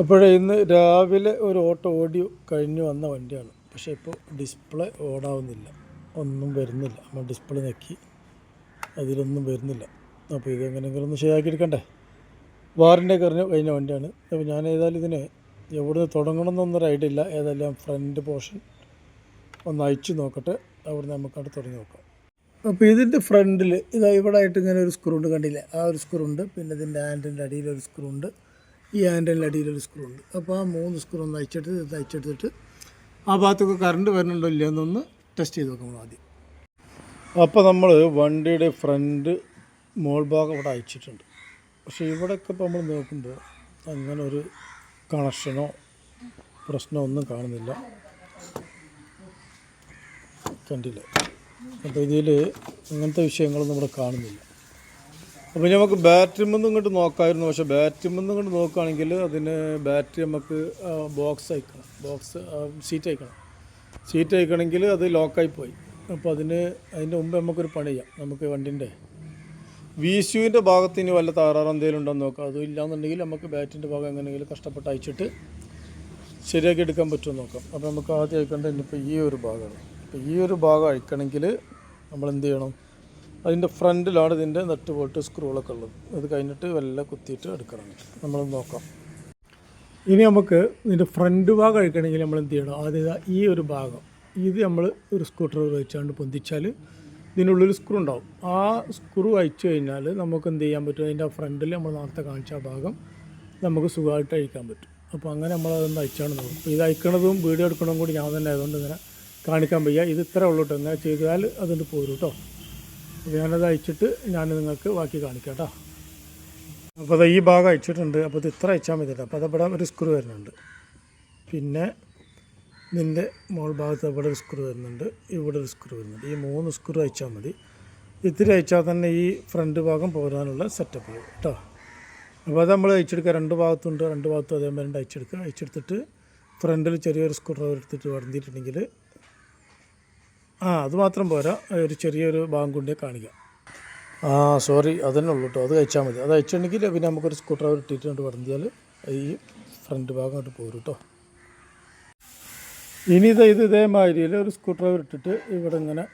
അപ്പോഴേ ഇന്ന് രാവിലെ ഒരു ഓട്ടോ ഓടി കഴിഞ്ഞു വന്ന വണ്ടിയാണ്. പക്ഷേ ഇപ്പോൾ ഡിസ്പ്ലേ ഓടാവുന്നില്ല ഒന്നും വരുന്നില്ല. നമ്മൾ ഡിസ്പ്ലേ ഞെക്കി. അതിലൊന്നും വരുന്നില്ല. അപ്പോൾ ഇത് എങ്ങനെയെങ്കിലും ഒന്ന് ശരിയാക്കി എടുക്കണ്ടേ? വാറിന്റെ കറിഞ്ഞ് കഴിഞ്ഞ വണ്ടിയാണ്. അപ്പോൾ ഞാൻ ഏതായാലും ഇതിനെ എവിടെ തുടങ്ങണം എന്നൊന്നൊരു ഐഡിയ ഇല്ല. ഏതായാലും ഫ്രണ്ട് പോർഷൻ ഒന്ന് അയച്ചു നോക്കട്ടെ. അവിടെ നമുക്കവിടെ തുടങ്ങി നോക്കാം. അപ്പോൾ ഇതിന്റെ ഫ്രണ്ടിൽ ഇതാ ഇവിടെ ആയിട്ട് ഇങ്ങനെ ഒരു സ്ക്രൂ ഉണ്ട് കണ്ടില്ലേ? ആ ഒരു സ്ക്രൂ ഉണ്ട്. പിന്നെ ഇതിന്റെ ഹാൻഡിന്റെ അടിയിൽ ഒരു സ്ക്രൂ ഉണ്ട്. ഈ അടിയിൽ ഒരു സ്ക്രൂ ഉണ്ട്. അപ്പോൾ ആ മൂന്ന് സ്ക്രൂ ഒന്ന് അയച്ചെടുത്ത് ഇത് അയച്ചെടുത്തിട്ട് ആ ഭാഗത്തൊക്കെ കറണ്ട് വരുന്നുണ്ടോ ഇല്ല എന്നൊന്ന് ടെസ്റ്റ് ചെയ്ത് നോക്കണം ആദ്യം അപ്പോൾ നമ്മൾ വണ്ടിയുടെ ഫ്രണ്ട് മോൾ ഭാഗം ഇവിടെ അയച്ചിട്ടുണ്ട്. പക്ഷേ ഇവിടെയൊക്കെ ഇപ്പോൾ നമ്മൾ നോക്കുമ്പോൾ അങ്ങനെ ഒരു കണക്ഷനോ പ്രശ്നമോ ഒന്നും കാണുന്നില്ല. കണ്ടില്ല? അപ്പോൾ ഇതിൽ അങ്ങനത്തെ വിഷയങ്ങളൊന്നും ഇവിടെ കാണുന്നില്ല. അപ്പോൾ നമുക്ക് ബാറ്ററി മുന്നും ഇങ്ങോട്ട് നോക്കാമായിരുന്നു പക്ഷേ ബാറ്ററി മുന്നും ഇങ്ങോട്ട് നോക്കുകയാണെങ്കിൽ അതിന് ബാറ്ററി നമുക്ക് ബോക്സ് അയക്കണം. ബോക്സ് സീറ്റ് അയക്കണം. സീറ്റ് അയക്കണമെങ്കിൽ അത് ലോക്കായി പോയി. അപ്പോൾ അതിന് അതിന്റെ മുമ്പ് നമുക്കൊരു പണി ചെയ്യാം. നമുക്ക് വണ്ടിന്റെ വി സിയുവിന്റെ ഭാഗത്ത് ഇനി വല്ല തകരാറ് എന്തെങ്കിലും ഉണ്ടോ എന്ന് നോക്കാം. അതും ഇല്ലാന്നുണ്ടെങ്കിൽ നമുക്ക് ബാറ്റിന്റെ ഭാഗം എങ്ങനെയെങ്കിലും കഷ്ടപ്പെട്ട് അയച്ചിട്ട് ശരിയാക്കി എടുക്കാൻ പറ്റുമോ നോക്കാം. അപ്പോൾ നമുക്ക് ആദ്യം അയക്കേണ്ടത് ഇനിയിപ്പോൾ ഈ ഒരു ഭാഗമാണ്. അപ്പോൾ ഈ ഒരു ഭാഗം അയക്കണമെങ്കിൽ നമ്മൾ എന്ത് ചെയ്യണം? അതിന്റെ ഫ്രണ്ടിലാണ് ഇതിന്റെ നട്ട് ബോൾട്ട് സ്ക്രൂകളൊക്കെ ഉള്ളത്. അത് കഴിഞ്ഞിട്ട് വല്ല കുത്തിയിട്ട് എടുക്കണം. നമ്മൾ നോക്കാം. ഇനി നമുക്ക് ഇതിന്റെ ഫ്രണ്ട് ഭാഗം അഴിക്കണമെങ്കിൽ നമ്മൾ എന്ത് ചെയ്യണം? ആദ്യം ഈ ഒരു ഭാഗം. ഇത് നമ്മൾ ഒരു സ്ക്രൂ ഡ്രൈവർ വെച്ചാണ്ട് പൊന്തിച്ചാൽ ഇതിനുള്ളിൽ സ്ക്രൂ ഉണ്ടാവും. ആ സ്ക്രൂ അയച്ചു കഴിഞ്ഞാൽ നമുക്ക് എന്ത് ചെയ്യാൻ പറ്റും? അതിന്റെ ഫ്രണ്ടിൽ നമ്മൾ നേരത്തെ കാണിച്ച ആ ഭാഗം നമുക്ക് സുഖമായിട്ട് അഴിക്കാൻ പറ്റും. അപ്പോൾ അങ്ങനെ നമ്മൾ അതൊന്ന് അയച്ചാണ് നോക്കും അപ്പോൾ ഇത് അയക്കണതും വീഡിയോ എടുക്കണതും കൂടി ഞാൻ തന്നെ ആയതുകൊണ്ട് ഇങ്ങനെ കാണിക്കാൻ വയ്യ. ഇത് ഇത്ര ഉള്ളൂ കേട്ടോ. ഇങ്ങനെ ചെയ്താൽ അതുകൊണ്ട് പോരും കേട്ടോ. ഞാനത് അയച്ചിട്ട് ഞാൻ നിങ്ങൾക്ക് ബാക്കി കാണിക്കാം കേട്ടോ. അപ്പോൾ അത് ഈ ഭാഗം അയച്ചിട്ടുണ്ട്. അപ്പോൾ ഇത് ഇത്ര അയച്ചാൽ മതി അപ്പോൾ അതവിടെ ഒരു സ്ക്രൂ വരുന്നുണ്ട്. പിന്നെ ഇതിന്റെ മോൾ ഭാഗത്ത് ഇവിടെ ഒരു സ്ക്രൂ വരുന്നുണ്ട്. ഇവിടെ ഒരു സ്ക്രൂ വരുന്നുണ്ട്. ഈ മൂന്ന് സ്ക്രൂ അയച്ചാൽ മതി. ഇത്തിരി അയച്ചാൽ തന്നെ ഈ ഫ്രണ്ട് ഭാഗം പോരാനുള്ള സെറ്റപ്പ് ചെയ്യും കേട്ടോ. അപ്പോൾ അത് നമ്മൾ അയച്ചെടുക്കുക. രണ്ട് ഭാഗത്തുണ്ട്. രണ്ട് ഭാഗത്തും അതേമാതിരി അയച്ചെടുക്കുക. അയച്ചെടുത്തിട്ട് ഫ്രണ്ടിൽ ചെറിയൊരു സ്ക്രൂ ഡ്രൈവർ എടുത്തിട്ട് വടന്നിട്ടുണ്ടെങ്കിൽ ആ അത് മാത്രം പോരാ. ഒരു ചെറിയൊരു ഭാഗം കൊണ്ടേ കാണിക്കാം. ആ സോറി അതന്നെ കേട്ടോ അത് കഴിച്ചാൽ മതി. അത് അയച്ചിട്ടുണ്ടെങ്കിൽ പിന്നെ നമുക്കൊരു സ്ക്രൂ ഡ്രൈവർ ഇട്ടിട്ട് കൊണ്ട് പറഞ്ഞാൽ ഈ ഫ്രണ്ട് ഭാഗം അങ്ങോട്ട് പോരും കേട്ടോ ഇനി ഇത് ഇത് ഇതേമാതിരിയിൽ ഒരു സ്ക്രൂ ഡ്രൈവർ ഇട്ടിട്ട് ഇവിടെ ഇങ്ങനെ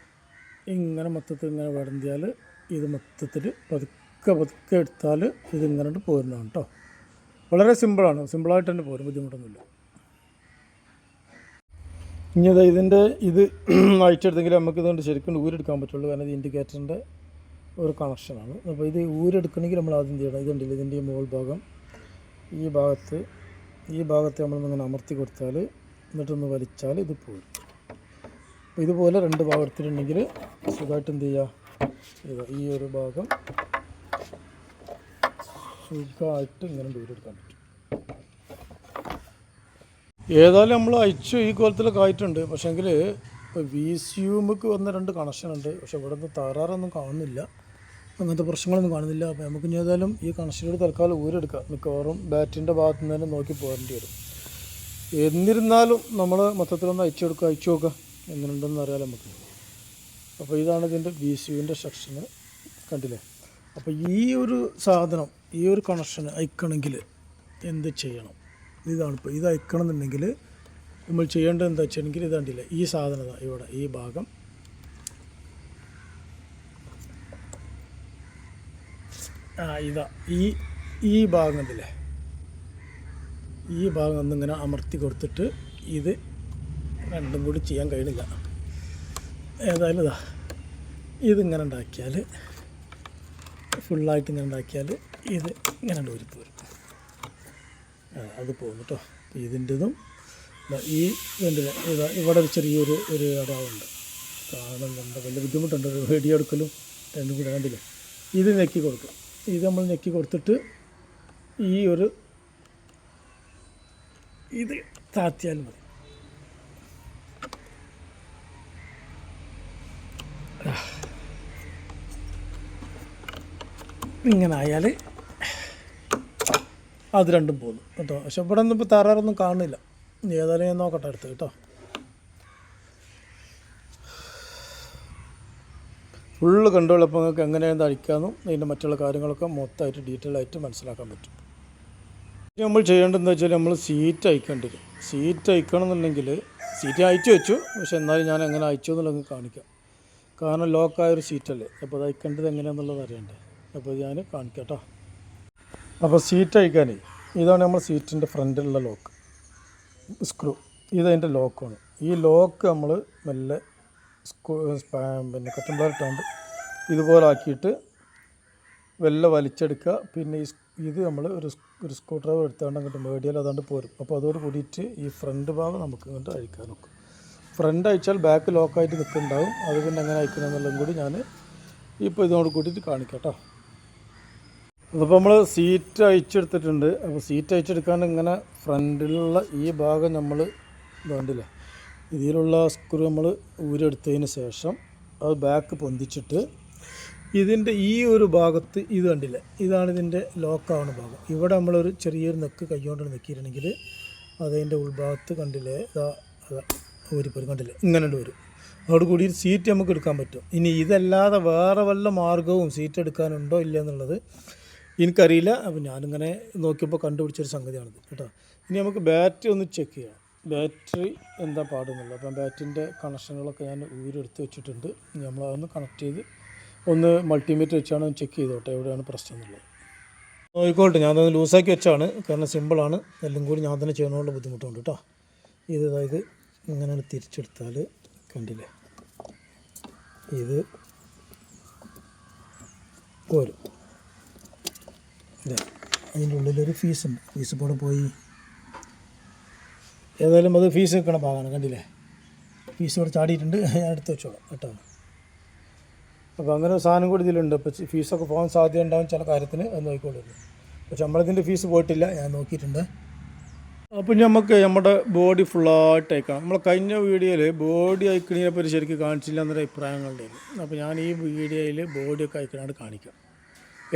ഇങ്ങനെ മൊത്തത്തിൽ ഇങ്ങനെ വടന്തിയാൽ ഇത് മൊത്തത്തിൽ പതുക്കെ പതുക്കെ എടുത്താൽ ഇതിങ്ങനെ പോരുന്നതാണ് കേട്ടോ വളരെ സിമ്പിളാണ് സിമ്പിളായിട്ട് തന്നെ പോരും. ബുദ്ധിമുട്ടൊന്നുമില്ല. ഇനി ഇത് ഇതിന്റെ ഇത് അയച്ചെടുത്തെങ്കിൽ നമുക്ക് ഇതുകൊണ്ട് ശരിക്കും ഊരെടുക്കാൻ പറ്റുള്ളൂ. കാരണം ഇത് ഇൻഡിക്കേറ്ററിന്റെ ഒരു കണക്ഷനാണ് അപ്പോൾ ഇത് ഊരെടുക്കണമെങ്കിൽ നമ്മൾ ആദ്യം ചെയ്യണം? ഇതുണ്ടല്ലോ ഇതിന്റെ മുകൾ ഭാഗം. ഈ ഭാഗത്ത് ഈ ഭാഗത്ത് നമ്മളിങ്ങനെ അമർത്തി കൊടുത്താൽ എന്നിട്ടൊന്ന് വലിച്ചാൽ ഇത് പോരും. അപ്പോൾ ഇതുപോലെ രണ്ട് ഭാഗം എടുത്തിട്ടുണ്ടെങ്കിൽ സുഖമായിട്ട് എന്ത് ചെയ്യുക? ഈ ഒരു ഭാഗം സുഖമായിട്ട് ഇങ്ങനെ ദൂരെടുക്കാൻ പറ്റും. ഏതായാലും നമ്മൾ അയച്ചു ഈ കോലത്തിലൊക്കെ ആയിട്ടുണ്ട്. പക്ഷേങ്കിൽ ഇപ്പോൾ വി സി യുമുക്ക് വന്ന രണ്ട് കണക്ഷൻ ഉണ്ട്. പക്ഷെ ഇവിടെ നിന്ന് തകരാറൊന്നും കാണുന്നില്ല. അങ്ങനത്തെ പ്രശ്നങ്ങളൊന്നും കാണുന്നില്ല. അപ്പോൾ നമുക്ക് ഇനി ഏതായാലും ഈ കണക്ഷനോട് തൽക്കാലം ഊരെടുക്കാം. മിക്കവാറും ബാറ്റിന്റെ ഭാഗത്തു നിന്ന് തന്നെ നോക്കി പോകേണ്ടി വരും. എന്നിരുന്നാലും നമ്മൾ മൊത്തത്തിലൊന്ന് അയച്ചു കൊടുക്കുക അയച്ചു നോക്കുക എങ്ങനെയുണ്ടെന്ന് അറിയാലോ നമുക്ക്. അപ്പോൾ ഇതാണ് ഇതിന്റെ വി സി യുവിന്റെ സെക്ഷന് കണ്ടില്ലേ? അപ്പോൾ ഈ ഒരു സാധനം ഈ ഒരു കണക്ഷൻ അയക്കണമെങ്കിൽ എന്ത് ചെയ്യണം? ഇതാണ് ഇപ്പോൾ ഇത് അയക്കണം എന്നുണ്ടെങ്കിൽ നമ്മൾ ചെയ്യേണ്ടത് എന്താ വെച്ചിട്ടുണ്ടെങ്കിൽ ഇത് കണ്ടില്ല? ഈ സാധനം ദാ ഇവിടെ ഈ ഭാഗം. ആ ഇതാ ഈ ഈ ഭാഗം കണ്ടില്ലേ? ഈ ഭാഗം ഒന്നിങ്ങനെ അമർത്തി കൊടുത്തിട്ട് ഇത് രണ്ടും കൂടി ചെയ്യാൻ കഴിയുന്നില്ല. ഏതായാലും ഇതാ ഇതിങ്ങനെ ഉണ്ടാക്കിയാൽ ഫുള്ളായിട്ട് ഇങ്ങനെ ഉണ്ടാക്കിയാൽ ഇത് ഇങ്ങനെ ഊരിപ്പ് വരും ആ, അത് പോകും കേട്ടോ ഇതിന്റെതും ഈ ഇതിന്റെ ഇതാ ഇവിടെ ഒരു ചെറിയൊരു ഒരു അടവുണ്ട് കാണുന്നുണ്ട് വലിയ ബുദ്ധിമുട്ടുണ്ട്. ഒരു വെടി എടുക്കലും രണ്ടും കൂടെ കണ്ടില്ലേ? ഇത് ഞെക്കി കൊടുക്കും. ഇത് നമ്മൾ ഞെക്കി കൊടുത്തിട്ട് ഈ ഒരു ഇത് താത്തിയാൽ മതി. ഇങ്ങനെ ആയാൽ അത് രണ്ടും പോകുന്നു. കേട്ടോ. പക്ഷെ ഇവിടെ ഒന്നും ഇപ്പോൾ തറാറൊന്നും കാണുന്നില്ല. ഏതായാലും ഞാൻ നോക്കട്ടെ അടുത്ത് കേട്ടോ. ഫുള്ള് കണ്ടുള്ളപ്പോൾ നിങ്ങൾക്ക് എങ്ങനെയാണ് അടിക്കാമെന്നും അതിന്റെ മറ്റുള്ള കാര്യങ്ങളൊക്കെ മൊത്തമായിട്ട് ഡീറ്റെയിൽ ആയിട്ട് മനസ്സിലാക്കാൻ പറ്റും. നമ്മൾ ചെയ്യേണ്ടതെന്ന് വെച്ചാൽ നമ്മൾ സീറ്റ് അയക്കേണ്ടി വരും സീറ്റ് അയക്കണം എന്നുണ്ടെങ്കിൽ സീറ്റ് അയച്ചു വെച്ചു. പക്ഷെ എന്നാലും ഞാൻ എങ്ങനെ അയച്ചു എന്നുള്ളത് കാണിക്കാം. കാരണം ലോക്കായൊരു സീറ്റല്ലേ അപ്പോൾ അത് അയക്കേണ്ടത് എങ്ങനെയാണെന്നുള്ളത് അറിയണ്ടേ. അപ്പോൾ ഞാൻ കാണിക്കാം കേട്ടോ. അപ്പോൾ സീറ്റ് അയക്കാനേ ഇതാണ് നമ്മൾ സീറ്റിന്റെ ഫ്രണ്ടിലുള്ള ലോക്ക് സ്ക്രൂ ഇതതിന്റെ ലോക്കാണ് ഈ ലോക്ക് നമ്മൾ മെല്ലെ സ്ക്രൂ പിന്നെ ഇട്ടാണ്ട് ഇതുപോലെ ആക്കിയിട്ട് വെല്ല വലിച്ചെടുക്കുക. പിന്നെ ഈ ഇത് നമ്മൾ ഒരു ഒരു സ്ക്രൂ ഡ്രൈവർ എടുത്താണ്ട് അങ്ങോട്ട് മേടിയാൽ അതുകൊണ്ട് പോരും. അപ്പോൾ അതോട് കൂടിയിട്ട് ഈ ഫ്രണ്ട് ഭാഗം നമുക്ക് ഇങ്ങോട്ട് അഴിക്കാൻ നോക്കും. ഫ്രണ്ട് അയച്ചാൽ ബാക്ക് ലോക്കായിട്ട് നിൽക്കുന്നുണ്ടാവും അത് പിന്നെ അങ്ങനെ അയക്കണം എന്നുള്ളതും കൂടി ഞാൻ ഇപ്പോൾ ഇതോട് കൂടിയിട്ട് കാണിക്കാം കേട്ടോ അതിപ്പോൾ നമ്മൾ സീറ്റ് അയച്ചെടുത്തിട്ടുണ്ട് അപ്പോൾ സീറ്റ് അയച്ചെടുക്കാണ്ട് ഇങ്ങനെ ഫ്രണ്ടിലുള്ള ഈ ഭാഗം നമ്മൾ വേണ്ടില്ല ഇതിലുള്ള സ്ക്രൂ നമ്മൾ ഊരെടുത്തതിന് ശേഷം അത് ബാക്ക് പൊന്തിച്ചിട്ട് ഇതിന്റെ ഈ ഒരു ഭാഗത്ത് ഇത് കണ്ടില്ല ഇതാണ് ഇതിന്റെ ലോക്കാവുന്ന ഭാഗം. ഇവിടെ നമ്മളൊരു ചെറിയൊരു നെക്ക് കൈകൊണ്ട് നെക്കിയിട്ടുണ്ടെങ്കിൽ അതിന്റെ ഉൾഭാഗത്ത് കണ്ടില്ലേ ഇതാ അതാ ഊരിപ്പോരും കണ്ടില്ലേ ഇങ്ങനെ വരും. അതോട് കൂടി സീറ്റ് നമുക്ക് എടുക്കാൻ പറ്റും. ഇനി ഇതല്ലാതെ വേറെ വല്ല മാർഗവും സീറ്റ് എടുക്കാനുണ്ടോ ഇല്ല എന്നുള്ളത് എനിക്കറിയില്ല. അപ്പോൾ ഞാനിങ്ങനെ നോക്കിയപ്പോൾ കണ്ടുപിടിച്ചൊരു സംഗതിയാണിത് കേട്ടോ. ഇനി നമുക്ക് ബാറ്ററി ഒന്ന് ചെക്ക് ചെയ്യാം. ബാറ്ററി എന്താ പാടുന്നുള്ളത്. അപ്പം ബാറ്ററിന്റെ കണക്ഷനുകളൊക്കെ ഞാൻ ഊരെടുത്ത് വെച്ചിട്ടുണ്ട്. ഇനി നമ്മളതൊന്ന് കണക്ട് ചെയ്ത് ഒന്ന് മൾട്ടിമീറ്റർ വെച്ചാണ് ചെക്ക് ചെയ്തോട്ടെ എവിടെയാണ് പ്രശ്നം എന്നുള്ളത്. നോക്കിക്കോട്ടെ ഞാനതൊന്ന് ലൂസാക്കി വെച്ചാണ്. കാരണം സിമ്പിളാണ് എല്ലാം കൂടി ഞാൻ തന്നെ ചെയ്യണമുള്ള ബുദ്ധിമുട്ടുണ്ട് കേട്ടോ. ഇത് അതായത് ഇങ്ങനെ തിരിച്ചെടുത്താൽ കണ്ടില്ലേ? ഇത് പോരും ഇതെ അതിന്റെ ഉള്ളിലൊരു ഫീസുണ്ട്. ഫീസ് ഇപ്പോൾ പോയി. ഏതായാലും അത് ഫീസ് വെക്കണ ഭാഗമാണ്. കണ്ടില്ലേ? ഫീസ് ഇവിടെ ചാടിയിട്ടുണ്ട്. ഞാൻ എടുത്ത് വെച്ചോളാം കേട്ടോ. അപ്പോൾ അങ്ങനെ ഒരു സാധനം കൂടി ഇതിലുണ്ട്. അപ്പോൾ ഫീസൊക്കെ പോകാൻ സാധ്യത ഉണ്ടാവും ചില കാര്യത്തിന്. അത് നോക്കിക്കൊള്ളുന്നു പക്ഷെ നമ്മളതിന്റെ ഫീസ് പോയിട്ടില്ല. ഞാൻ നോക്കിയിട്ടുണ്ട്. അപ്പോൾ നമുക്ക് നമ്മുടെ ബോഡി ഫുള്ളായിട്ട് അയക്കണം നമ്മൾ കഴിഞ്ഞ വീഡിയോയിൽ ബോഡി അയക്കണതിനെ പറ്റി ശരിക്കും കാണിച്ചില്ല എന്നൊരു അഭിപ്രായങ്ങളുണ്ടായിരുന്നു അപ്പോൾ ഞാൻ ഈ വീഡിയോയിൽ ബോഡിയൊക്കെ അയക്കണാണ്ട് കാണിക്കാം.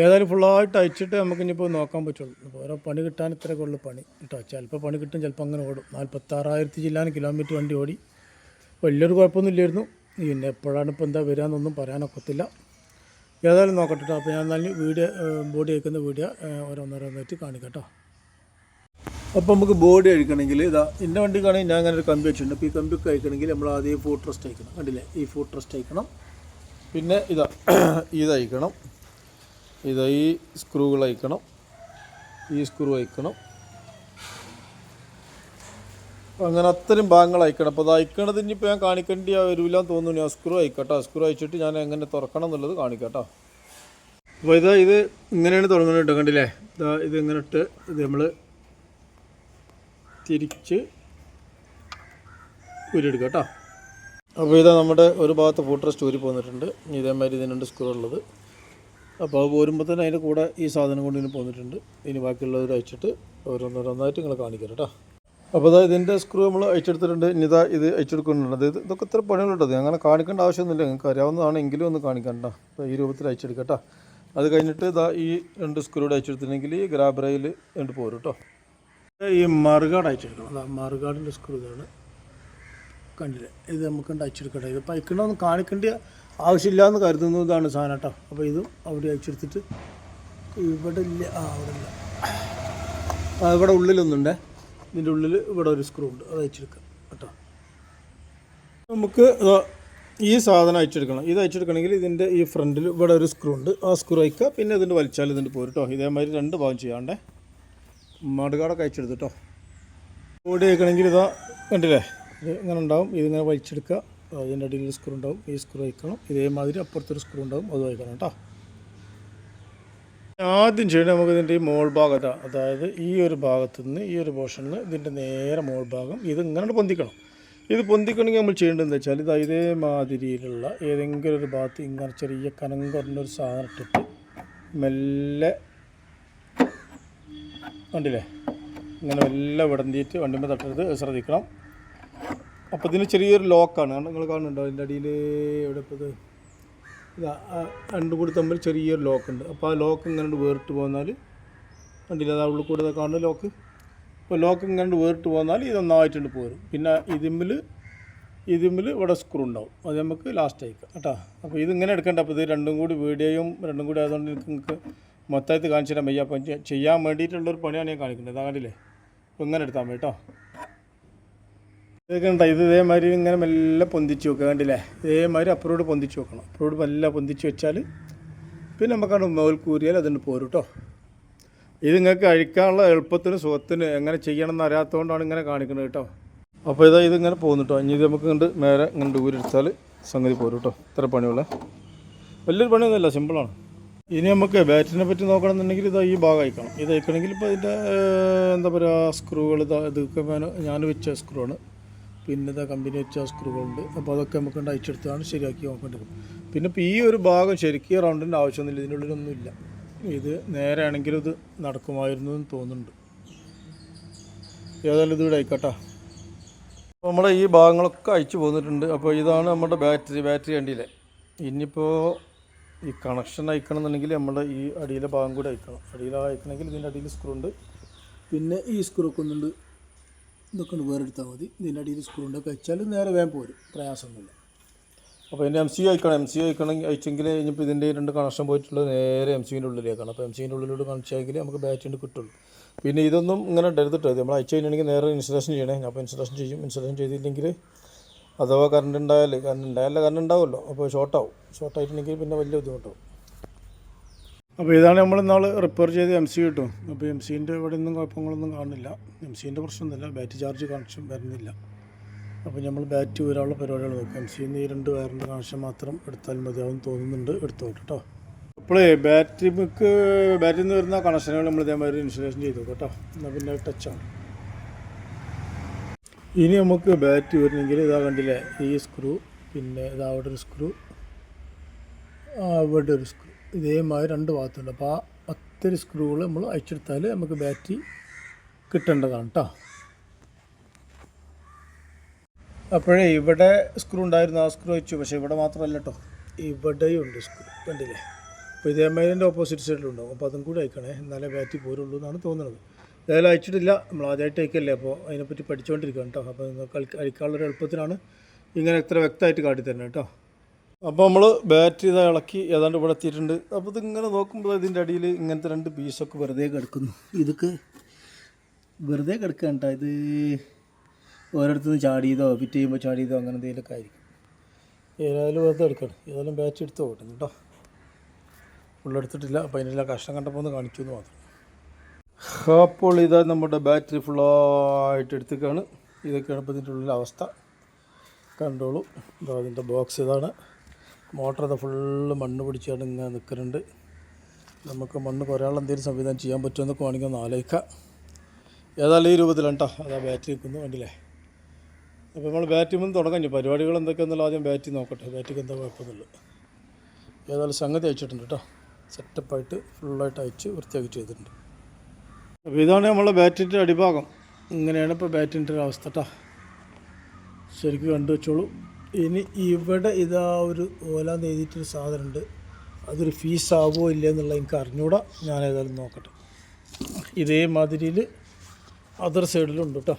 ഏതായാലും ഫുള്ളായിട്ട് അയച്ചിട്ട് നമുക്ക് ഇനിയിപ്പോൾ നോക്കാൻ പറ്റുള്ളൂ. ഇപ്പോൾ ഓരോ പണി കിട്ടാൻ ഇത്രയൊക്കെ ഉള്ളു പണി. കേട്ടോ ചിലപ്പോൾ പണി കിട്ടും ചിലപ്പോൾ അങ്ങനെ ഓടും. നാൽപ്പത്താറായിരത്തി ജില്ലാന് കിലോമീറ്റർ വണ്ടി ഓടി. വലിയൊരു കുഴപ്പമൊന്നുമില്ലായിരുന്നു. പിന്നെ എപ്പോഴാണ് ഇപ്പോൾ എന്താ വരാമെന്നൊന്നും പറയാനൊക്കത്തില്ല. ഏതായാലും നോക്കട്ടെ കേട്ടോ. അപ്പോൾ ഞാൻ നല്ല വീഡിയോ ബോഡി അയക്കുന്ന വീഡിയോ ഓരോന്നോരോന്നായിട്ട് കാണിക്കട്ടോ കേട്ടോ. അപ്പോൾ നമുക്ക് ബോഡി അഴിക്കണമെങ്കിൽ ഇതാ എന്റെ വണ്ടിക്കാണെങ്കിൽ ഞാൻ അങ്ങനെ ഒരു കമ്പി വെച്ചിട്ടുണ്ട്. അപ്പോൾ ഈ കമ്പിയൊക്കെ അയക്കണമെങ്കിൽ നമ്മൾ ആദ്യം ഫുഡ് ട്രസ്റ്റ് അയക്കണം. കണ്ടില്ലേ? ഈ ഫുഡ് ട്രസ്റ്റ് അയക്കണം. പിന്നെ ഇതാ ഇതയക്കണം ഇതാ ഈ സ്ക്രൂകൾ അയക്കണം. ഈ സ്ക്രൂ അയക്കണം. അങ്ങനെ അത്രയും ഭാഗങ്ങൾ അയക്കണം. അപ്പോൾ അത് അയക്കണത് ഇനിയിപ്പോൾ ഞാൻ കാണിക്കേണ്ടി വരില്ല എന്ന് തോന്നുന്നു. ഞാൻ സ്ക്രൂ അയക്കട്ടോ. സ്ക്രൂ അയച്ചിട്ട് ഞാൻ എങ്ങനെ തുറക്കണം എന്നുള്ളത് കാണിക്കട്ടോ. അപ്പോൾ ഇതാ ഇത് ഇങ്ങനെയാണ് തുടങ്ങുന്നത് കണ്ടില്ലേ? ഇതാ ഇത് ഇങ്ങനെ ഇട്ട് ഇത് നമ്മൾ തിരിച്ച് ഊരിയെടുക്കുക കേട്ടോ. അപ്പോൾ ഇതാ നമ്മുടെ ഒരു ഭാഗത്ത് ഫോട്ടോ സ്റ്റോറി പോന്നിട്ടുണ്ട്. ഇതേമാതിരി ഇതിനുണ്ട് സ്ക്രൂ ഉള്ളത്. അപ്പോൾ അത് പോരുമ്പോൾ തന്നെ അതിന്റെ കൂടെ ഈ സാധനം കൊണ്ട് ഇനി പോന്നിട്ടുണ്ട്. ഇനി ബാക്കിയുള്ളവർ അയച്ചിട്ട് ഓരോന്നോരോന്നായിട്ട് നിങ്ങൾ കാണിക്കാം കേട്ടോ. അപ്പോൾ അതായത് ഇതിന്റെ സ്ക്രൂ നമ്മൾ അയച്ചെടുത്തിട്ടുണ്ട് ഇനി ഇതാ ഇത് അയച്ചെടുക്കുന്നുണ്ട് അതായത് ഇതൊക്കെ ഇത്ര പണികളുണ്ടത് അങ്ങനെ കാണിക്കേണ്ട ആവശ്യമൊന്നുമില്ല. നിങ്ങൾക്ക് അറിയാവുന്നതാണ് എങ്കിലും ഒന്ന് കാണിക്കണ്ട അപ്പോൾ ഈ രൂപത്തിൽ അയച്ചെടുക്കട്ടോ അത് കഴിഞ്ഞിട്ട് ഇതാ ഈ രണ്ട് സ്ക്രൂടെ അയച്ചെടുത്തിട്ടുണ്ടെങ്കിൽ ഈ ഗ്രാബ്രയിൽ രണ്ട് പോരും കേട്ടോ. ഈ മറുകാട് അയച്ചെടുക്കണം അതാ മറുകാടിന്റെ സ്ക്രൂ ഇതാണ്. കണ്ടില്ലേ? ഇത് നമുക്ക് അയച്ചെടുക്കട്ടെ ഇത് പൈക്കണമെന്ന് കാണിക്കേണ്ട ആവശ്യമില്ല എന്ന് കരുതുന്നതാണ് സാധനം കേട്ടോ. അപ്പോൾ ഇതും അവിടെ അയച്ചെടുത്തിട്ട് ഇവിടെ ഇല്ല. ആ അവിടെ ഇല്ല. ആ ഇവിടെ ഉള്ളിലൊന്നുണ്ടേ. ഇതിന്റെ ഉള്ളിൽ ഇവിടെ ഒരു സ്ക്രൂ ഉണ്ട്. അത് അയച്ചെടുക്കാം കേട്ടോ. നമുക്ക് ഈ സാധനം അയച്ചെടുക്കണം ഇത് അയച്ചെടുക്കണമെങ്കിൽ ഇതിന്റെ ഈ ഫ്രണ്ടിൽ ഇവിടെ ഒരു സ്ക്രൂ ഉണ്ട്. ആ സ്ക്രൂ അയക്കുക പിന്നെ ഇതിന്റെ വലിച്ചാൽ ഇതിന്റെ പോരും കേട്ടോ. ഇതേമാതിരി രണ്ട് ഭാഗം ചെയ്യാണ്ടേ. മടുകാടൊക്കെ അയച്ചെടുത്തു കേട്ടോ. ഓടി അയക്കണമെങ്കിൽ ഇതാ കണ്ടില്ലേ? ഇത് ഇങ്ങനെ ഉണ്ടാവും. ഇതിങ്ങനെ വലിച്ചെടുക്കുക. അതിന്റെ അടിയിൽ സ്ക്രൂ ഉണ്ടാവും. ഈ സ്ക്രൂ അയക്കണം ഇതേമാതിരി അപ്പുറത്തൊരു സ്ക്രൂ ഉണ്ടാവും. അത് വയ്ക്കണം കേട്ടോ. ആദ്യം ചെയ്യേണ്ടത് നമുക്ക് ഇതിന്റെ ഈ മോൾ ഭാഗത്ത് അതായത് ഈ ഒരു ഭാഗത്തു നിന്ന് ഈ ഒരു പോർഷനിൽ ഇതിന്റെ നേരെ മോൾ ഭാഗം ഇത് ഇങ്ങനെ പൊന്തിക്കണം. ഇത് പൊന്തിക്കണമെങ്കിൽ നമ്മൾ ചെയ്യേണ്ടതെന്ന് വെച്ചാൽ ഇത് ഇതേമാതിരിയിലുള്ള ഏതെങ്കിലും ഒരു ഭാഗത്ത് ഇങ്ങനെ ചെറിയ കനം കുറഞ്ഞൊരു സാധനം ഇട്ടിട്ട് മെല്ലെ കണ്ടില്ലേ? ഇങ്ങനെ മെല്ലെ വിടന്തിയിട്ട് വണ്ടിമേ തട്ടരുത്. ശ്രദ്ധിക്കണം. അപ്പോൾ ഇതിന് ചെറിയൊരു ലോക്കാണ് കാരണം നിങ്ങൾ കാണുന്നുണ്ടോ? അതിന്റെ അടിയിൽ എവിടെ ഇപ്പോൾ ഇത്? ഇതാ രണ്ടും കൂടി തമ്മിൽ ചെറിയൊരു ലോക്കുണ്ട് അപ്പോൾ ആ ലോക്ക് ഇങ്ങനെ വേറിട്ട് പോന്നാൽ കണ്ടില്ല? അതാ ഉള്ളിൽ കൂടെ കാണുന്ന ലോക്ക് അപ്പോൾ ലോക്ക് ഇങ്ങനെ വേറിട്ട് പോന്നാൽ ഇത് ഒന്നായിട്ടുണ്ട് പോരും. പിന്നെ ഇതിമ്മിൽ ഇതിമ്മിൽ ഇവിടെ സ്ക്രൂ ഉണ്ടാവും. അത് നമുക്ക് ലാസ്റ്റ് അയക്കാം കേട്ടോ. അപ്പോൾ ഇതിങ്ങനെ എടുക്കണ്ട. അപ്പോൾ ഇത് രണ്ടും കൂടി വീഡിയോയും രണ്ടും കൂടി ആയതുകൊണ്ട് നിങ്ങൾക്ക് മൊത്തമായിട്ട് കാണിച്ചു തരാൻ അപ്പം ചെയ്യാൻ വേണ്ടിയിട്ടുള്ളൊരു പണിയാണ് ഞാൻ കാണിക്കുന്നത്. ഇതാ കണ്ടില്ലേ? അപ്പോൾ ഇങ്ങനെ എടുത്താൽ മതി കേട്ടോ. ഇതൊക്കെ ഉണ്ടോ ഇത് ഇതേമാതിരി ഇങ്ങനെ മെല്ലെ പൊന്തിച്ച് വെക്കുക. കണ്ടില്ലേ? ഇതേമാതിരി അപ്രോഡ് പൊന്തിച്ച് വെക്കണം. അപ്പുറോട് മെല്ലെ പൊന്തിച്ച് വെച്ചാൽ പിന്നെ നമുക്കവിടെ മുകൾ കൂരിയാൽ അതുകൊണ്ട് പോരും കേട്ടോ ഇത് നിങ്ങൾക്ക് അഴിക്കാനുള്ള എളുപ്പത്തിന് സുഖത്തിന് എങ്ങനെ ചെയ്യണം എന്ന് അറിയാത്തതുകൊണ്ടാണ് ഇങ്ങനെ കാണിക്കുന്നത് കേട്ടോ അപ്പോൾ ഇതാ ഇതിങ്ങനെ പോകുന്നു കേട്ടോ ഇനി ഇത് നമുക്ക് കണ്ട് നേരെ ഇങ്ങനെ ഊരെടുത്താൽ സംഗതി പോരും കേട്ടോ ഇത്ര പണിയുള്ള. വലിയൊരു പണിയൊന്നുമില്ല സിമ്പിളാണ് ഇനി നമുക്ക് ബാറ്ററിനെ പറ്റി നോക്കണമെന്നുണ്ടെങ്കിൽ ഇതാ ഈ ഭാഗം അയക്കണം. ഇത് അയക്കണമെങ്കിൽ ഇപ്പോൾ ഇതിന്റെ എന്താ പറയുക സ്ക്രൂകൾ ഇതാ ഇതൊക്കെ ഞാൻ വെച്ച സ്ക്രൂ ആണ്. പിന്നെ ഇതാ കമ്പനി വെച്ച സ്ക്രൂകളുണ്ട്. അപ്പോൾ അതൊക്കെ നമുക്ക് കൊണ്ട് അയച്ചെടുത്താണ് ശരിയാക്കി നോക്കേണ്ടത്. പിന്നെ ഇപ്പോൾ ഈ ഒരു ഭാഗം ശരിക്കും റൗണ്ടിന്റെ ആവശ്യമൊന്നുമില്ല. ഇതിനുള്ളിലൊന്നുമില്ല ഇത് നേരെ ആണെങ്കിലും ഇത് നടക്കുമായിരുന്നു എന്ന് തോന്നുന്നുണ്ട്. ഏതായാലും ഇത് ഇവിടെ ആയിക്കോട്ടെ. അപ്പോൾ നമ്മുടെ ഈ ഭാഗങ്ങളൊക്കെ അയച്ചു പോന്നിട്ടുണ്ട്. അപ്പോൾ ഇതാണ് നമ്മുടെ ബാറ്ററി ബാറ്ററി വണ്ടിയിലെ ഇനിയിപ്പോൾ ഈ കണക്ഷൻ അയക്കണം എന്നുണ്ടെങ്കിൽ നമ്മുടെ ഈ അടിയിലെ ഭാഗം കൂടി അയക്കണം. അടിയിൽ അയക്കണമെങ്കിൽ ഇതിന്റെ അടിയിൽ സ്ക്രൂ ഉണ്ട്. പിന്നെ ഈ സ്ക്രൂ ഒക്കെ ഒന്നുണ്ട്. ഇതൊക്കെ വേറെ എടുത്താൽ മതി. ഇതിന്റെ അടിയിൽ സ്ക്രൂ ഉണ്ടൊക്കെ വെച്ചാൽ നേരെ വേഗം പോരും. പ്രയാസമൊന്നുമില്ല. അപ്പോൾ എന്റെ എം സി അയക്കണം എം സി അയക്കണമെങ്കിൽ അയച്ചെങ്കിൽ ഇനിയിപ്പോൾ ഇതിന്റെ രണ്ട് കണക്ഷൻ പോയിട്ടുള്ളത് നേരെ എം സിന്റെ ഉള്ളിലേക്കാണ്. അപ്പോൾ എം സിന്റെ ഉള്ളിലോട്ട് കണക്ഷൻ നമുക്ക് ബാറ്ററി കിട്ടുള്ളൂ. പിന്നെ ഇതൊന്നും ഇങ്ങനെ എടുത്തിട്ട് നമ്മൾ അയച്ചു കഴിഞ്ഞാൽ നേരെ ഇൻസ്റ്റലേഷൻ ചെയ്യണേ. അപ്പോൾ ഇൻസ്റ്റലേഷൻ ചെയ്യും. ഇൻസ്റ്റലേഷൻ ചെയ്തില്ലെങ്കിൽ അഥവാ കറണ്ട് ഉണ്ടായാൽ കറണ്ട് ഉണ്ടായാലും കറണ്ട് ഉണ്ടാവുമല്ലോ. അപ്പോൾ ഷോർട്ടാവും ഷോർട്ടായിട്ടുണ്ടെങ്കിൽ പിന്നെ വലിയ ബുദ്ധിമുട്ടാവും. അപ്പോൾ ഇതാണ് നമ്മൾ ഇന്നാൾ റിപ്പയർ ചെയ്ത് എം സി കിട്ടും അപ്പോൾ എം സിന്റെ ഇവിടെ നിന്നും കുഴപ്പങ്ങളൊന്നും കാണുന്നില്ല. എം സിന്റെ പ്രശ്നമൊന്നുമില്ല. ബാറ്ററി ചാർജ് കണക്ഷൻ വരുന്നില്ല. അപ്പോൾ നമ്മൾ ബാറ്റ് ഊരാനുള്ള പരിപാടികൾ നോക്കും എം സിന്ന് ഈ രണ്ട് വയറിന്റെ കണക്ഷൻ മാത്രം എടുത്താൽ മതിയാവും തോന്നുന്നുണ്ട്. എടുത്തോട്ട് കേട്ടോ അപ്പോളേ ബാറ്ററിക്ക് ബാറ്ററിയിൽ നിന്ന് വരുന്ന കണക്ഷനുകൾ നമ്മൾ ഇതേമാതിരി ഇൻസ്റ്റലേഷൻ ചെയ്തു കേട്ടോ എന്നാൽ പിന്നെ ടച്ചാണ് ഇനി നമുക്ക് ബാറ്ററി വരണമെങ്കിൽ ഇതാ കണ്ടില്ലേ? ഈ സ്ക്രൂ പിന്നെ ഇതാ അവിടെ ഒരു സ്ക്രൂ അവിടെ ഒരു സ്ക്രൂ ഇതേമാതിരി രണ്ട് ഭാഗത്തുണ്ട്. അപ്പോൾ ആ ഒത്തിരി സ്ക്രൂകൾ നമ്മൾ അയച്ചെടുത്താൽ നമുക്ക് ബാറ്ററി കിട്ടേണ്ടതാണ് കേട്ടോ അപ്പോഴേ ഇവിടെ സ്ക്രൂ ഉണ്ടായിരുന്നു. ആ സ്ക്രൂ വെച്ചു പക്ഷേ ഇവിടെ മാത്രമല്ല കേട്ടോ ഇവിടെയും ഉണ്ട് സ്ക്രൂ കണ്ടില്ലേ? അപ്പോൾ ഇതേമാതിരിന്റെ ഓപ്പോസിറ്റ് സൈഡിലുണ്ടാവും അപ്പോൾ അതും കൂടി അയക്കണേ എന്നാലേ ബാറ്ററി പോരുള്ളൂ എന്നാണ് തോന്നുന്നത് ഏതായാലും അയച്ചിട്ടില്ല നമ്മൾ ആദ്യമായിട്ട് അയക്കല്ലേ അപ്പോൾ അതിനെപ്പറ്റി പഠിച്ചുകൊണ്ടിരിക്കുകയാണ് കേട്ടോ അപ്പോൾ നിങ്ങൾക്ക് അയക്ക- അയക്കാനുള്ളൊരു എളുപ്പത്തിനാണ് ഇങ്ങനെ എത്ര വ്യക്തമായിട്ട് കാട്ടിത്തരണം കേട്ടോ അപ്പോൾ നമ്മൾ ബാറ്ററി ഇതാ ഇളക്കി ഏതാണ്ട് ഇവിടെ എത്തിയിട്ടുണ്ട്. അപ്പോൾ ഇതിങ്ങനെ നോക്കുമ്പോൾ ഇതിന്റെ അടിയിൽ ഇങ്ങനത്തെ രണ്ട് പീസൊക്കെ വെറുതെ കിടക്കുന്നു. ഇതൊക്കെ വെറുതെ കിടക്കുകയാണ് കേട്ടോ. ഇത് ഓരോരുത്തരും ചാടിയതോ ഫിറ്റ് ചെയ്യുമ്പോൾ ചാടിയതോ അങ്ങനെ എന്തെങ്കിലുമൊക്കെ ആയിരിക്കും. ഏതായാലും വെറുതെ എടുക്കണം ഏതായാലും ബാറ്ററി എടുത്ത് പോകട്ടെ കേട്ടോ. ഉള്ളെടുത്തിട്ടില്ല അപ്പോൾ അതിനെല്ലാം കഷ്ടം കണ്ടപ്പോൾ ഒന്ന് കാണിച്ചു എന്ന് മാത്രം. അപ്പോൾ ഇതാ നമ്മുടെ ബാറ്ററി ഫുള്ളായിട്ട് എടുത്തേക്കാണ് ഇതൊക്കെയാണ് ഇപ്പോൾ ഇതിന്റെ ഉള്ളിലെ അവസ്ഥ. കണ്ടോളൂ. ഇതാ അതിന്റെ ബോക്സ് ഇതാണ്. മോട്ടർ അത് ഫുള്ള് മണ്ണ് പിടിച്ചാണ് ഇങ്ങനെ നിൽക്കുന്നുണ്ട് നമുക്ക് മണ്ണ് കുറയാനുള്ള എന്തെങ്കിലും സംവിധാനം ചെയ്യാൻ പറ്റുമെന്നൊക്കെ വേണമെങ്കിൽ ഒന്ന് ആലോചിക്കാം. ഏതായാലും ഈ രൂപത്തിലാണ് കേട്ടോ അതാ ബാറ്ററി നിൽക്കുന്നു കണ്ടില്ലേ? അപ്പോൾ നമ്മൾ ബാറ്ററി നിന്ന് തുടങ്ങാം പരിപാടികൾ എന്തൊക്കെയാണെന്നുള്ള ആദ്യം ബാറ്ററി നോക്കട്ടെ. ബാറ്ററിക്ക് എന്താ കുഴപ്പമൊന്നുമില്ല. ഏതായാലും സംഗതി അയച്ചിട്ടുണ്ട് കേട്ടോ. സെറ്റപ്പായിട്ട് ഫുള്ളായിട്ട് അയച്ച് വൃത്തിയാക്കി ചെയ്തിട്ടുണ്ട്. അപ്പോൾ ഇതാണ് നമ്മളെ ബാറ്ററിന്റെ അടിഭാഗം. ഇങ്ങനെയാണ് ഇപ്പോൾ ബാറ്ററിന്റെ അവസ്ഥ കേട്ടോ. ശരിക്കും കണ്ടു വെച്ചോളൂ. ഇനി ഇവിടെ ഇതാ ഒരു ഓല എഴുതിയിട്ടൊരു സാധനമുണ്ട്. അതൊരു ഫീസ് ആവുമോ ഇല്ല എന്നുള്ള എനിക്ക് അറിഞ്ഞൂടാ. ഞാൻ ഏതായാലും നോക്കട്ടെ. ഇതേമാതിരിയിൽ അതർ സൈഡിലുണ്ട് കേട്ടോ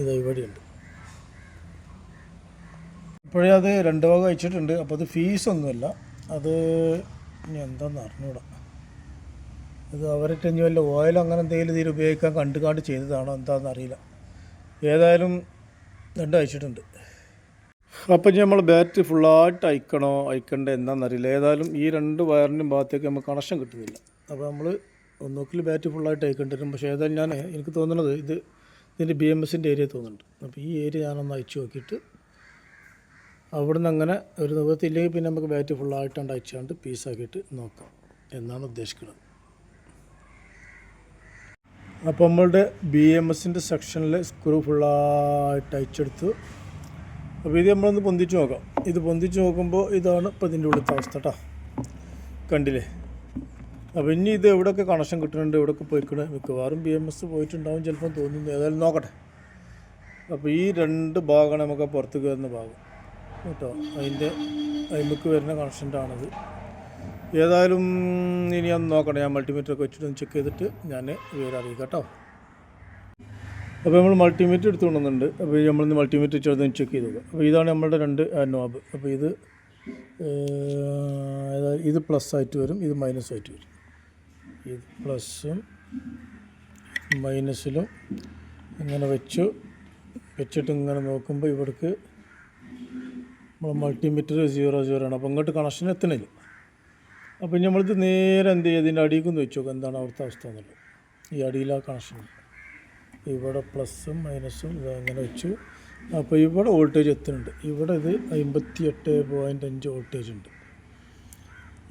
ഇതാ ഇവിടെയുണ്ട്. ഇപ്പോഴേ അത് രണ്ട് ഭാഗം അയച്ചിട്ടുണ്ട്. അപ്പോൾ അത് ഫീസൊന്നുമല്ല. അത് എന്താണെന്ന് അറിഞ്ഞൂടാ. ഇത് അവരുടെ ഇനി വല്ല ഓയിൽ അങ്ങനെ എന്തെങ്കിലും ഇതിൽ ഉപയോഗിക്കാൻ കണ്ടു കാണ്ട് ചെയ്തതാണോ എന്താണെന്ന് അറിയില്ല. ഏതായാലും രണ്ട് അയച്ചിട്ടുണ്ട്. അപ്പം ഇനി നമ്മൾ ബാറ്ററി ഫുള്ളായിട്ട് അയക്കണോ അയക്കണ്ട എന്താണെന്നറിയില്ല ഏതായാലും ഈ രണ്ട് വയറിന്റെ ഭാഗത്തേക്ക് നമുക്ക് കണക്ഷൻ കിട്ടുന്നില്ല. അപ്പോൾ നമ്മൾ ഒന്നുകിൽ ബാറ്ററി ഫുള്ളായിട്ട് അയക്കേണ്ടി വരും. പക്ഷേ ഏതായാലും ഞാൻ എനിക്ക് തോന്നുന്നത് ഇത് ഇതിന്റെ ബി എം എസിന്റെ ഏരിയ തോന്നുന്നുണ്ട്. അപ്പോൾ ഈ ഏരിയ ഞാനൊന്ന് അയച്ചു നോക്കിയിട്ട് അവിടുന്ന് അങ്ങനെ ഒരു നിവൃത്തിയില്ലെങ്കിൽ പിന്നെ നമുക്ക് ബാറ്ററി ഫുള്ളായിട്ടാണ്ട് അയച്ചാണ്ട് പീസാക്കിയിട്ട് നോക്കാം. എന്നാണ് ഉദ്ദേശിക്കുന്നത് അപ്പോൾ നമ്മളുടെ ബി എം എസിന്റെ സെക്ഷനിൽ സ്ക്രൂ ഫുള്ളായിട്ട് അയച്ചെടുത്തു അപ്പോൾ ഇത് നമ്മളൊന്ന് പൊന്തിച്ച് നോക്കാം. ഇത് പൊന്തിച്ച് നോക്കുമ്പോൾ ഇതാണ് ഇപ്പോൾ ഇതിന്റെ ഉള്ളിലത്തെ അവസ്ഥ കേട്ടോ കണ്ടില്ലേ? അപ്പോൾ ഇനി ഇത് എവിടെയൊക്കെ കണക്ഷൻ കിട്ടുന്നുണ്ട് എവിടെയൊക്കെ പോയിക്കണേ? മിക്കവാറും ബി എം എസ് പോയിട്ടുണ്ടാവും ചിലപ്പം തോന്നുന്നു. ഏതായാലും നോക്കട്ടെ. അപ്പോൾ ഈ രണ്ട് ഭാഗമാണ് നമുക്ക് പുറത്ത് കയറുന്ന ഭാഗം. കേട്ടോ? അതിന്റെ അതിമുക്ക് വരുന്ന കണക്ഷന്റെ ആണത് ഏതായാലും ഇനി ഒന്ന് നോക്കണം ഞാൻ മൾട്ടിമീറ്റർ ഒക്കെ വെച്ചിട്ട് ചെക്ക് ചെയ്തിട്ട് ഞാൻ വിവരം അറിയിക്കാം കേട്ടോ. അപ്പോൾ നമ്മൾ മൾട്ടിമീറ്റർ എടുത്തുകൊണ്ടുണ്ട് അപ്പോൾ നമ്മളിന്ന് മൾട്ടിമീറ്റർ ചെറുതൊന്ന് ചെക്ക് ചെയ്ത് നോക്കാം അപ്പോൾ ഇതാണ് നമ്മളുടെ രണ്ട് നോബ് അപ്പോൾ ഇത് ഇത് പ്ലസ് ആയിട്ട് വരും ഇത് മൈനസ് ആയിട്ട് വരും. ഇത് പ്ലസ്സും മൈനസിലും ഇങ്ങനെ വെച്ചു. വെച്ചിട്ട് ഇങ്ങനെ നോക്കുമ്പോൾ ഇവിടേക്ക് നമ്മൾ മൾട്ടിമീറ്റർ സീറോ സീറോ ആണ്. അപ്പോൾ ഇങ്ങോട്ട് കണക്ഷൻ എത്തണില്ല. അപ്പോൾ നമ്മളിത് നേരെ എന്ത് ചെയ്യുക? ഇതിന്റെ അടിയിൽക്കൊന്ന് വെച്ച് നോക്കാം. എന്താണ് അവിടുത്തെ അവസ്ഥ എന്നുള്ളത്. ഈ അടിയിലാ കണക്ഷൻ ഇവിടെ പ്ലസ്സും മൈനസും ഇത് അങ്ങനെ വെച്ചു. അപ്പോൾ ഇവിടെ വോൾട്ടേജ് എത്തുന്നുണ്ട്. ഇവിടെ ഇത് അമ്പത്തി എട്ട് പോയിന്റ് അഞ്ച് വോൾട്ടേജ് ഉണ്ട്.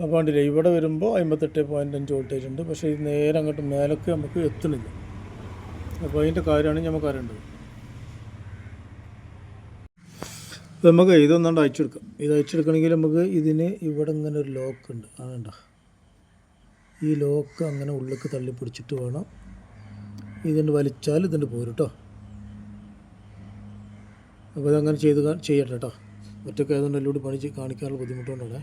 അപ്പോൾ കണ്ടില്ല ഇവിടെ വരുമ്പോൾ അമ്പത്തെട്ട് പോയിന്റ് അഞ്ച് വോൾട്ടേജ് ഉണ്ട്. പക്ഷേ ഇത് നേരെ അങ്ങോട്ട് മേലൊക്കെ നമുക്ക് എത്തുന്നില്ല. അപ്പോൾ അതിന്റെ കാര്യമാണ് നമുക്ക് അറിയേണ്ടത് അപ്പോൾ നമുക്ക് ഇതൊന്നാണ്ട് അയച്ചെടുക്കാം. ഇത് അയച്ചെടുക്കണമെങ്കിൽ നമുക്ക് ഇതിന് ഇവിടെ ഇങ്ങനെ ഒരു ലോക്ക് ഉണ്ട്. ആണ്ട ഈ ലോക്ക് അങ്ങനെ ഉള്ളിലേക്ക് തള്ളി പിടിച്ചിട്ട് വേണം ഇതിന്റെ വലിച്ചാൽ ഇതിന്റെ പോരും കേട്ടോ അപ്പോൾ ഇതങ്ങനെ ചെയ്ത് ചെയ്യട്ടെ കേട്ടോ ഒറ്റയ്ക്ക് ആയതുകൊണ്ട് എല്ലോട് പണി കാണിക്കാനുള്ള ബുദ്ധിമുട്ടുകൊണ്ടാണ്.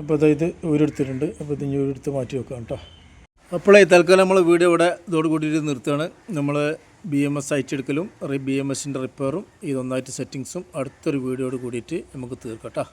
അപ്പോൾ അതായത് ഒരിടത്തിട്ടുണ്ട് അപ്പോൾ ഇതിന് ഇനി ഊരെടുത്ത് മാറ്റി വെക്കാം കേട്ടോ അപ്പോഴേ തൽക്കാലം നമ്മൾ വീഡിയോ ഇവിടെ ഇതോട് കൂടിയിട്ട് നിർത്തുകയാണ്. നമ്മൾ ബി എം എസ് അയച്ചെടുക്കലും ബി എം എസിന്റെ റിപ്പയറും ഇതൊന്നായിട്ട് സെറ്റിങ്സും അടുത്തൊരു വീഡിയോയോട് കൂടിയിട്ട് നമുക്ക് തീർക്കാം കേട്ടോ